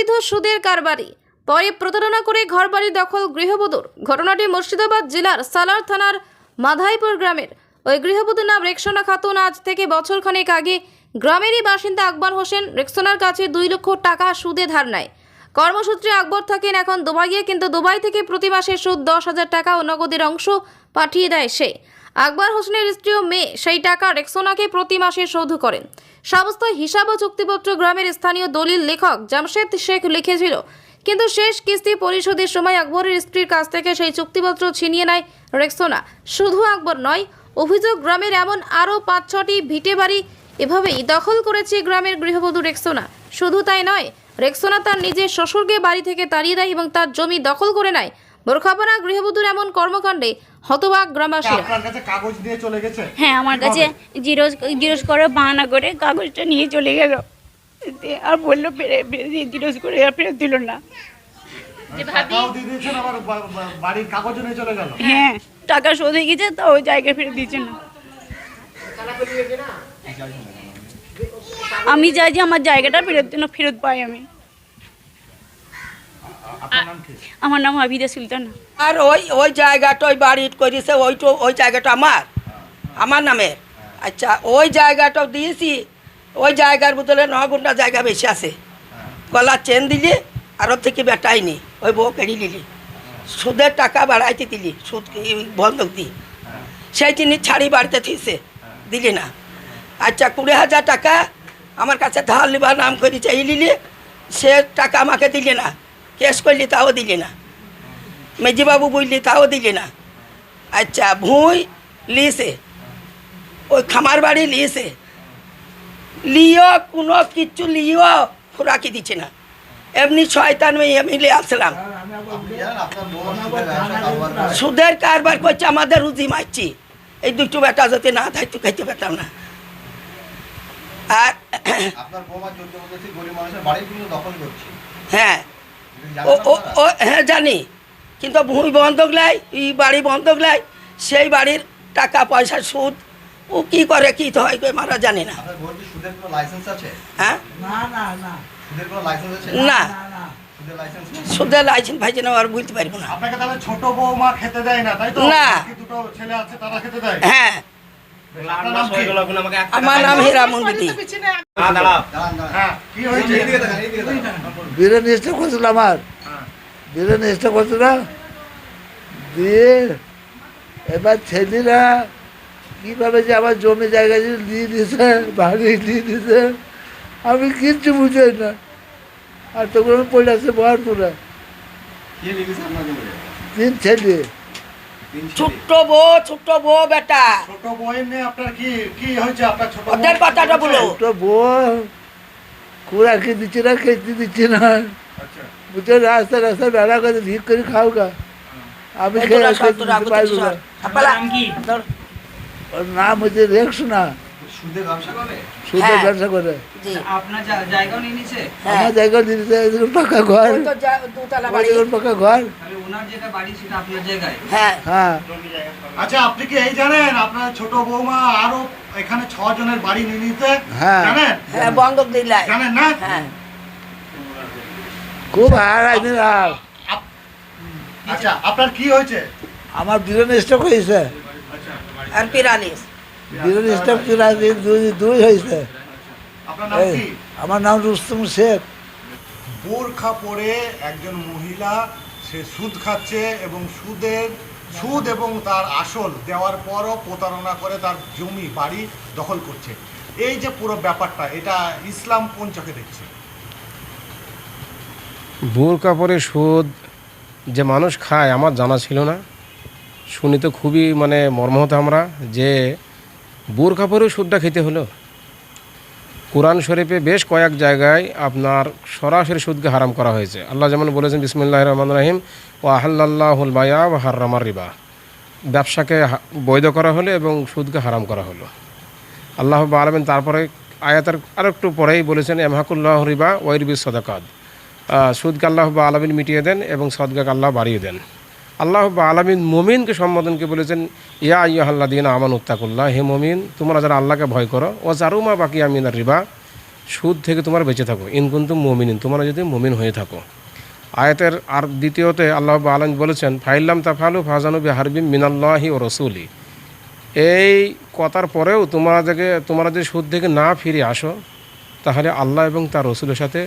অবৈধ সুদের কারবারি। পরে প্রতারণা করে ঘরবাড়ি দখল গৃহবধূর। ঘটনাটি মুর্শিদাবাদ জেলার সালার থানার মাধাইপুর গ্রামের। ওই গৃহবধূর নাম রেক্সোনা খাতুন। আজ থেকে বছরখানেক আগে গ্রামেরই বাসিন্দা আকবর হোসেন রেক্সোনার কাছে দুই লক্ষ টাকা সুদে ধার নেয়। কর্মসূত্রে আকবর থাকেন এখন দুবাইয়ে, কিন্তু দুবাই থেকে প্রতি মাসে সুদ দশ হাজার টাকা ও নগদের অংশ পাঠিয়ে দেয় সে। আকবর হোসেনের স্ত্রী ও মেয়ে সেই টাকা রেক্সোনাকে প্রতি মাসে শোধ করেন। সমস্ত হিসাব ও চুক্তিপত্র গ্রামের স্থানীয় দলিল লেখক জামশেদ শেখ লিখেছিল, কিন্তু শেষ কিস্তি পরিশোধের সময় আকবরের স্ত্রীর কাছ থেকে সেই চুক্তিপত্র ছিনিয়ে নেয় রেক্সোনা। শুধু আকবর নয়, অভিযোগ গ্রামের এমন আরও পাঁচ ছটি ভিটে বাড়ি এভাবেই দখল করেছে গ্রামের গৃহবধূ রেক্সোনা। শুধু তাই নয়, রেক্সোনা তার নিজের শ্বশুরকে বাড়ি থেকে তাড়িয়ে দেয় এবং তার জমি দখল করে নেয়। বোরখাপাড়া গৃহবধূর এমন কর্মকাণ্ডে হতবাক গ্রামবাসীরা। আপনার কাছে কাগজ দিয়ে চলে গেছে? হ্যাঁ আমার কাছে জিরোজ জিরোজ করে বাহানা করে কাগজটা নিয়ে চলে গেল। দিয়ে আর বলল জিরোজ করে আর ফেরত দিল না। টাকাও দিয়ে দিয়েছেন আবার বা- বা- বাড়ির কাগজ নিয়ে চলে গেল? হ্যাঁ টাকা শোধ হয়ে গেছে তো ওই জায়গায় ফেরত দিচ্ছে না। আমি চাই যে আমার জায়গাটা ফেরত যেন ফেরত পাই আমি। আমার নাম হাবিদা সুলতানা। আর ওই ওই জায়গাটা ওই বাড়ি করেছে ওইটো ওই জায়গাটা আমার আমার নামে আচ্ছা ওই জায়গাটাও দিয়েছি ওই জায়গার বদলে ন ঘণ্টা জায়গা বেশি আছে। গলা চেন দিলি আর ওর থেকে বেটাইনি ওই বউ কেড়ে নিলি। সুদের টাকা বাড়াইতে দিলি সুদ কি- বন্ধক দি। সেই তিনি ছাড়ি বাড়িতে থিসে দিলি না। আচ্ছা কুড়ি হাজার টাকা আমার কাছে ধার লিবার নাম করে চাই নিলি সে টাকা আমাকে দিলি না। কেস করলি তাও দিলি না। মেজিবাবু বুঝলি তাও দিলি না। আচ্ছা ভুঁই লিসে ওই খামার বাড়ি লিসে লিও কোনো কিচ্ছু লিও খোরাকি দিচ্ছে না। এমনি শয়তান মেয়ে মিলে আসলাম। সুদের কারবার করছে আমাদের রুজি মারছি। এই দুটো বেটা যদি না থাকতো খাইতে পেতাম না। আর হ্যাঁ। ও ও ও হ্যাঁ জানি। কিন্তু ভূমি বন্ধক লাই ই বাড়ি বন্ধক লাই সেই বাড়ির টাকা পয়সা সুদ ও কি করে কি হয় কই মারা জানি না। আপনার বউর কি সুদের কোনো লাইসেন্স আছে? হ্যাঁ? সুদের কোনো লাইসেন্স আছে? না। সুদের লাইসেন্স নেই সুদের লাইসেন্স ভাইছে না আর বুঝতে পারব না। আপনাকে তাহলে ছোট বৌমা খেতে দেয় না তাই তো? না। দুটো ছেলে আছে তারা খেতে দেয়? হ্যাঁ। আমার নাম দাঁড়ান হ্যাঁ বিরিয়ানি করছিল আমার। বিরিয়ানি করছিল দিয়ে এবার ছেলেরা কীভাবে যে আমার জমি জায়গা যে দিয়ে দিছে বাড়ি দিয়ে দিছে আমি কিচ্ছু বুঝি না। আর তখন পড়ে আছে ছেলে তিন ছেলে। ছোট্ট বউ ছোট্ট বউ বেটা। ছোট বউয়ের নিয়ে আপনার কি কি হয়েছে আপনার ছোট বউ? ওদের কথাটা বলো। তো বউ কুড়াকে দিচ্ছে না খেতে দিচ্ছে না। বুঝছ রাস্তা রাস্তা বেড়া করে ভিক করে খাও গা। আমি খেয়ে পারব না। ওর নাম হচ্ছে রেক্স না সুদে ব্যবসা করে? সুদের হ্যাঁ। ব্যবসা করে। আপনার জা- জায়গাও নিয়ে নিছে হ্যাঁ। আমার জায়গা দিতে পাকা ঘর। দুতলা বাড়ি। পাকা ঘর। ওনার যেটা বাড়ি সেটা আপনার জায়গায়? হ্যাঁ। হ্যাঁ। আচ্ছা আপনি কি এই জানেন? আপনার ছোট বৌমা আরও এখানে ছ জনের বাড়ি নিয়ে নিতে হ্যাঁ। জানেন? হ্যাঁ বন্ধক দিলাই জানেন না? হ্যাঁ। খুব হারাই দিলাম আচ্ছা আপনার কি হয়েছে? আমার বিরিয়ানি স্টক হয়েছে। আর পিরালিস। বিরিয়ানি স্টক দুই দুই হয়েছে। আপনার এই, আমার নাম রুস্তম শেখ। বোরখা পরে একজন মহিলা সে সুদ খাচ্ছে এবং সুদের সুদ এবং তার আসল দেওয়ার পরও প্রতারণা করে তার জমি বাড়ি দখল করছে। এই যে পুরো ব্যাপারটা এটা ইসলাম কোন চোখে দেখছে? বোর কাপড়ে সুদ যে মানুষ খায় আমার জানা ছিল না। শুনি তো খুবই মানে মর্মাহত আমরা যে বোর কাপড়েও সুদটা খেতে হলো। কোরআন শরীফে বেশ কয়েক জায়গায় আপনার সরাসরি সুদকে হারাম করা হয়েছে। আল্লাহ যেমন বলেছেন বিসমুল্লাহ রহমান রাহিম ও আহাল্লাহুল বায়া বা হার্রামার রিবা। ব্যবসাকে বৈধ করা হলো এবং সুদকে হারাম করা হলো। আল্লাহ আলমিন তারপরে আয়াতের আরেকটু পরেই বলেছেন, এমহাকুল্লাহ রিবা ওয়াইরবি সদাকাদ সুদকে আল্লাহ আলমিন মিটিয়ে দেন এবং সদগাকে আল্লাহ বাড়িয়ে দেন। আল্লাহ আলমিন মমিনকে সম্বোধনকে বলেছেন, ইয়া আল্লাহ দিন আমান উত্তাকুল্লাহ হে মমিন, তোমরা যারা আল্লাহকে ভয় করো ও জারুমা বাকি আমিন আর রিবা, সুদ থেকে তোমার বেঁচে থাকো। ইনকুন্তু মমিনিন, তোমরা যদি মমিন হয়ে থাকো। আয়াতের আর দ্বিতীয়তে আল্লাহ আলম বলেছেন ফাইল্লাম তাফালু ফাজানু হারবিম মিনাল্লাহি ও রসুলি। এই কথার পরেও তোমাদেরকে তোমরা যদি সুদ থেকে না ফিরে আসো, তাহলে আল্লাহ এবং তার রসুলের সাথে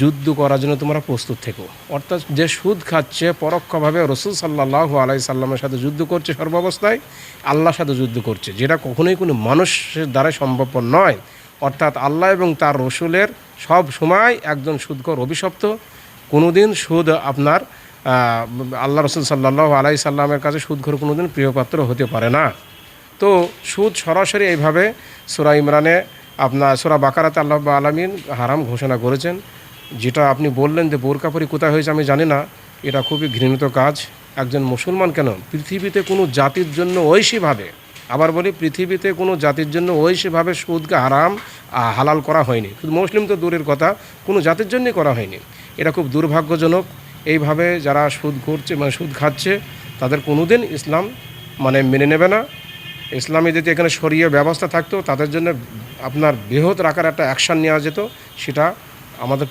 যুদ্ধ করার জন্য তোমরা প্রস্তুত থেকো। অর্থাৎ যে সুদ খাচ্ছে, পরোক্ষভাবে রসুল সাল্লাহ আলাই সাল্লামের সাথে যুদ্ধ করছে সর্বাবস্থায়, আল্লাহর সাথে যুদ্ধ করছে, যেটা কখনোই কোনো মানুষের দ্বারা সম্ভবপর নয়। অর্থাৎ আল্লাহ এবং তার রসুলের সব সময় একজন সুদকর অভিশপ্ত। কোনোদিন সুদ আপনার আল্লাহ রসুল সাল্লাহ আলাই সাল্লামের কাছে সুদঘর কোনোদিন প্রিয়পাত্র হতে পারে না। তো সুদ সরাসরি এইভাবে সুরা ইমরানে, আপনার সুরা বাকারাতে আল্লাহ আলমিন হারাম ঘোষণা করেছেন। যেটা আপনি বললেন যে বোরকাপরি কোথায় হয়েছে আমি জানি না, এটা খুবই ঘৃণিত কাজ। একজন মুসলমান কেন? পৃথিবীতে কোনো জাতির জন্য ঐশীভাবে, আবার বলি পৃথিবীতে কোনো জাতির জন্য ঐশীভাবে সুদকে হারাম হালাল করা হয়নি। শুধু মুসলিম তো দূরের কথা, কোনো জাতির জন্যই করা হয়নি। এটা খুব দুর্ভাগ্যজনক। এইভাবে যারা সুদ ঘুরছে মানে সুদ খাচ্ছে, তাদের কোনোদিন ইসলাম মানে মেনে নেবে না। ইসলামে যদি এখানে সরিয়ে ব্যবস্থা থাকতো, তাদের জন্য আপনার বৃহৎ রাখার একটা অ্যাকশান নেওয়া যেত, সেটা আমাদের